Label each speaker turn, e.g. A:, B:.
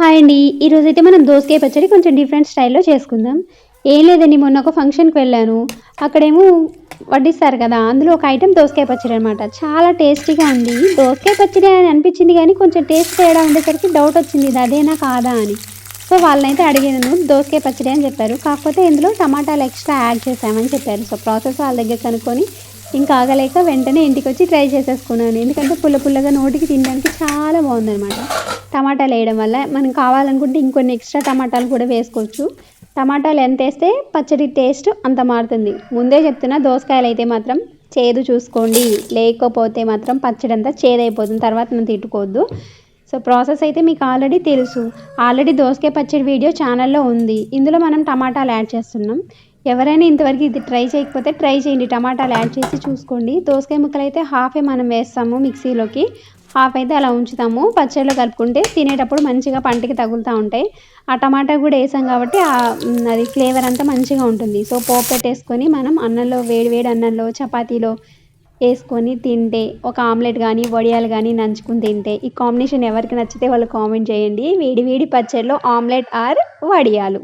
A: Hi అండి. ఈరోజు అయితే మనం దోసకాయ పచ్చడి కొంచెం డిఫరెంట్ స్టైల్లో చేసుకుందాం. ఏం లేదండి మొన్న ఒక ఫంక్షన్కి వెళ్ళాను. అక్కడేమో వడ్డిస్తారు కదా అందులో ఒక ఐటెం దోసకాయ పచ్చడి అనమాట చాలా టేస్టీగా ఉంది. దోసకాయ పచ్చడి అని అనిపించింది కానీ కొంచెం టేస్ట్ తేడా ఉండేసరికి డౌట్ వచ్చింది ఇది అదేనా కాదా అని. సో వాళ్ళనైతే అడిగాను దోసకాయ పచ్చడి అని చెప్పారు. కాకపోతే ఇందులో టమాటాలు ఎక్స్ట్రా యాడ్ చేసామని చెప్పారు. సో ప్రాసెస్ వాళ్ళ దగ్గర కనుక్కొని ఇంకా ఆగలేక వెంటనే ఇంటికి వచ్చి ట్రై చేసేసుకున్నాను. ఎందుకంటే పుల్ల పుల్లగా నోటికి తినడానికి చాలా బాగుందన్నమాట. టమాటాలు వేయడం వల్ల మనం కావాలనుకుంటే ఇంకొన్ని ఎక్స్ట్రా టమాటాలు కూడా వేసుకోవచ్చు. టమాటాలు ఎంత వేస్తే పచ్చడి టేస్ట్ అంత మారుతుంది. ముందే చెప్తున్నా దోసకాయలు అయితే మాత్రం చేదు చూసుకోండి. లేకపోతే మాత్రం పచ్చడి అంతా చేదైపోతుంది. తర్వాత మనం తిట్టుకోవద్దు. సో ప్రాసెస్ అయితే మీకు ఆల్రెడీ తెలుసు. ఆల్రెడీ దోసకాయ పచ్చడి వీడియో ఛానల్లో ఉంది. ఇందులో మనం టమాటాలు యాడ్ చేస్తున్నాం. ఎవరైనా ఇంతవరకు ఇది ట్రై చేయకపోతే ట్రై చేయండి. టమాటాలు యాడ్ చేసి చూసుకోండి. దోసకాయ ముక్కలు అయితే హాఫే మనం వేస్తాము మిక్సీలోకి. హాఫ్ అయితే అలా ఉంచుతాము. పచ్చడిలో కలుపుకుంటే తినేటప్పుడు మంచిగా పంటకి తగులుతూ ఉంటాయి. ఆ టమాటా కూడా వేసాం కాబట్టి అది ఫ్లేవర్ అంతా మంచిగా ఉంటుంది. సో పోపు పెట్టేసుకొని మనం అన్నంలో వేడి వేడి అన్నంలో చపాతీలో వేసుకొని తింటే ఒక ఆమ్లెట్ కానీ వడియాలు కానీ నంచుకుని తింటే ఈ కాంబినేషన్ ఎవరికి నచ్చితే వాళ్ళు కామెంట్ చేయండి. వేడి వేడి పచ్చడిలో ఆమ్లెట్ ఆర్ వడియాలు.